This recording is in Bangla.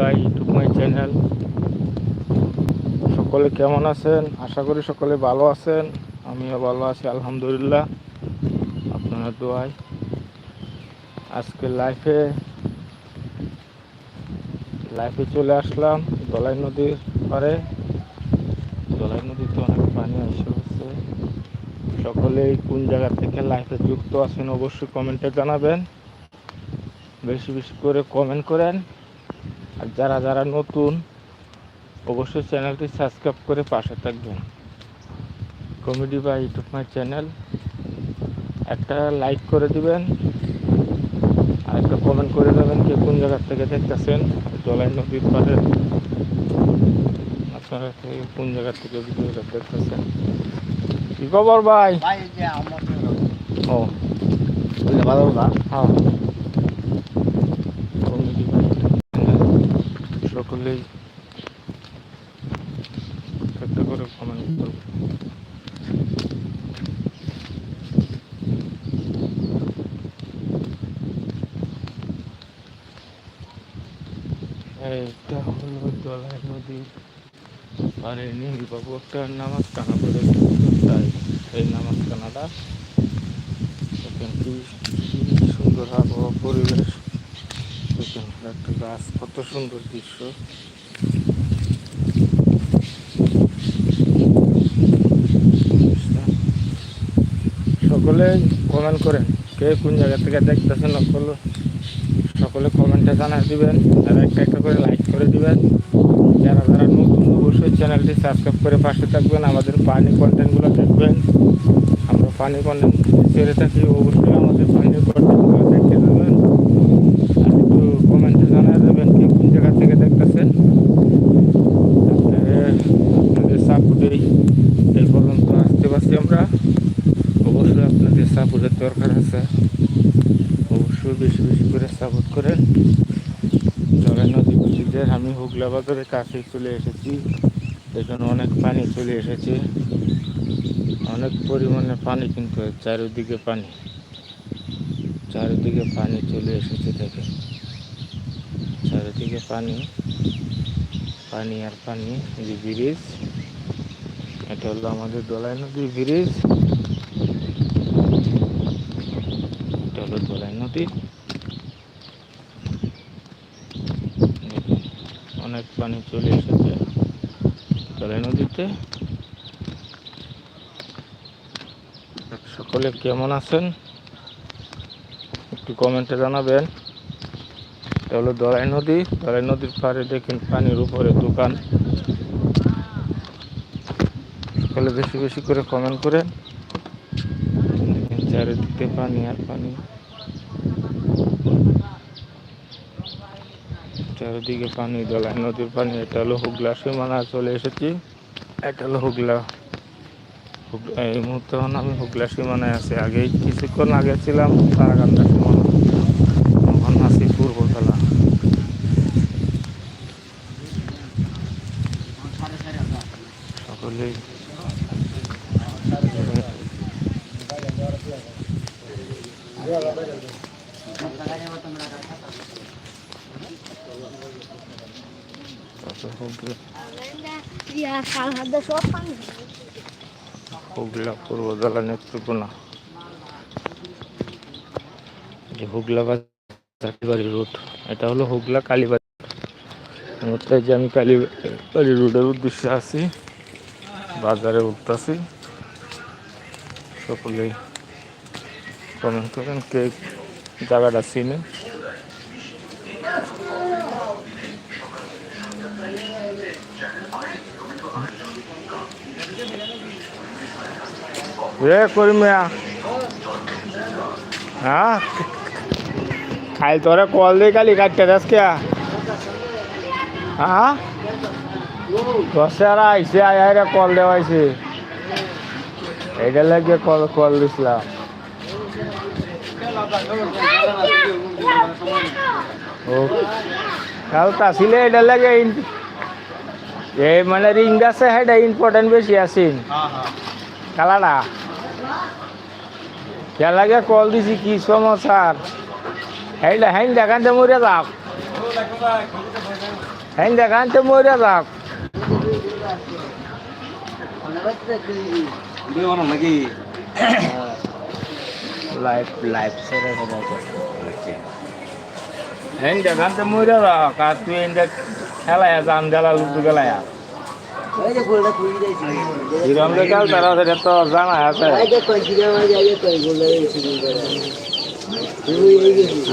বাই ইউটিউব মাই চ্যানেল সকলে কেমন আছেন? আশা করি সকলে ভালো আছেন। আমিও ভালো আছি, আলহামদুলিল্লাহ। আপনার দোয়াই আজকে লাইফে লাইফে চলে আসলাম দলাই নদীর পারে দলাই নদীতে অনেক পানি এসে হচ্ছে সকলেই কোন জায়গা থেকে লাইফে যুক্ত আছেন অবশ্যই কমেন্টে জানাবেন। বেশি বেশি করে কমেন্ট করেন। আর যারা যারা নতুন অবশ্যই চ্যানেলটি সাবস্ক্রাইব করে পাশে থাকবেন। কমেডি বা ইউটিউব মাই চ্যানেল একটা লাইক করে দিবেন আর একটা কমেন্ট করে দেবেন কে কোন জায়গা থেকে দেখতেছেন জলাই নদীর পাড়ে আপনারা কোন জায়গা থেকে ভিডিওটা দেখতেছেন? কি খবর ভাই? ও। বুঝলে ভালো না হ্যাঁ কমেডি ভাই সকলেই একটা করে কমেন্ট করবে এইটা হলো দলাই নদীর পারে নীলবাবু একটা নামাজ কানা করে তাই এই নামাজ কি কি সুন্দর আবহাওয়া পরিবেশ দেখেন একটা গাছ, কত সুন্দর দৃশ্য। সকলে কমেন্ট করেন, কে কোন জায়গা থেকে দেখতেছেন সকলে সকলে কমেন্টে জানা দিবেন, আর একটা একটা করে লাইক করে দিবেন। যারা যারা নতুন অবশ্যই চ্যানেলটি সাবস্ক্রাইব করে পাশে থাকবেন, আমাদের পানি কন্টেন্টগুলো দেখবেন। আমরা পানি কন্টেন্ট ছেড়ে থাকি, অবশ্যই আমাদের পানি কন্টেন্টগুলো দেখতে দেবেন আর একটু কমেন্টে জানাই দেবেন কে কোন জায়গা থেকে দেখতেছেন। আপনাদের সাপোর্টেই এই পর্যন্ত আসতে পারছি আমরা। অবশ্যই আপনাদের সাপোর্টের দরকার আছে। অবশ্যই বেশি বেশি করে সাপোর্ট করেন। জগাই নদী বুঝিদের আমি হুগলা বাজারের কাছে চলে এসেছি, এখানে অনেক পানি চলে এসেছে। অনেক পরিমাণে পানি কিন্তু চারিদিকে পানি চারিদিকে পানি চলে এসেছে দেখে চারিদিকে পানি। পানি আর পানি যে ব্রিজ। এটা হলো আমাদের দোলাই নদীর ব্রিজ। এটা হলো দোলাই নদী। অনেক পানি চলে এসেছে দোলাই নদীতে। সকলে কেমন আছেন? একটু কমেন্টে জানাবেন। এটা হলো দলাই নদী। দলাই নদীর পাড়ে দেখেন পানির উপরে দোকান। সকলে বেশি বেশি করে কমেন্ট দেখেন চারিদিকে পানি আর পানি। চারিদিকে পানি, দলাই নদীর পানি। এটা হলো হুগলা সীমানা, চলে এসেছি। এটা হলো হুগলা। হুগ- এই মুহূর্তে আমি হুগলা সীমানায় আছি। আগে কিছুক্ষণ আগে ছিলাম তারাকান্দা সীমানা এখন আছি পূর্বতলা সকলেই কত হুগলা নেত্রকোনা। যে হুগলা রোড। এটা হলো হুগলা যে আমি কালীবাড়ি রোডের উদ্দেশ্যে আছি, বাজারে উঠতেছি। সকলেই কমেন্ট করেন কে জায়গাটা চিনে। রে করিমিয়া হ্যাঁ? খাই তোরে কল দিয়ে কালি কাটতে দাস কে হ্যাঁ? দশে আর আইসে, আয় কল দেওয়াইছে এইটা লাগে কল কল দিছিলাম ও কাল তাছিলে এটা লাগে ইন- এই মানে রিং আছে সেটা ইম্পর্টেন্ট বেশি আছিন কালাডা কে লাগে কল দিছি কি সমস্যার হেইলা হেইন দেখান দে মরে যাও হ্যাঁ দেখান তো মরে যাক নাকি লাইফ লাইফ সেরে হ্যাঁ দেখান তো মরে যাক আর তুই এনে খেলায় জান গেলা লুডু খেলায় এই যে গোলটা খুলে দিয়েছি হিরম যে খেল তারা সেটা তো জানা আছে রে তুই এই গেছিস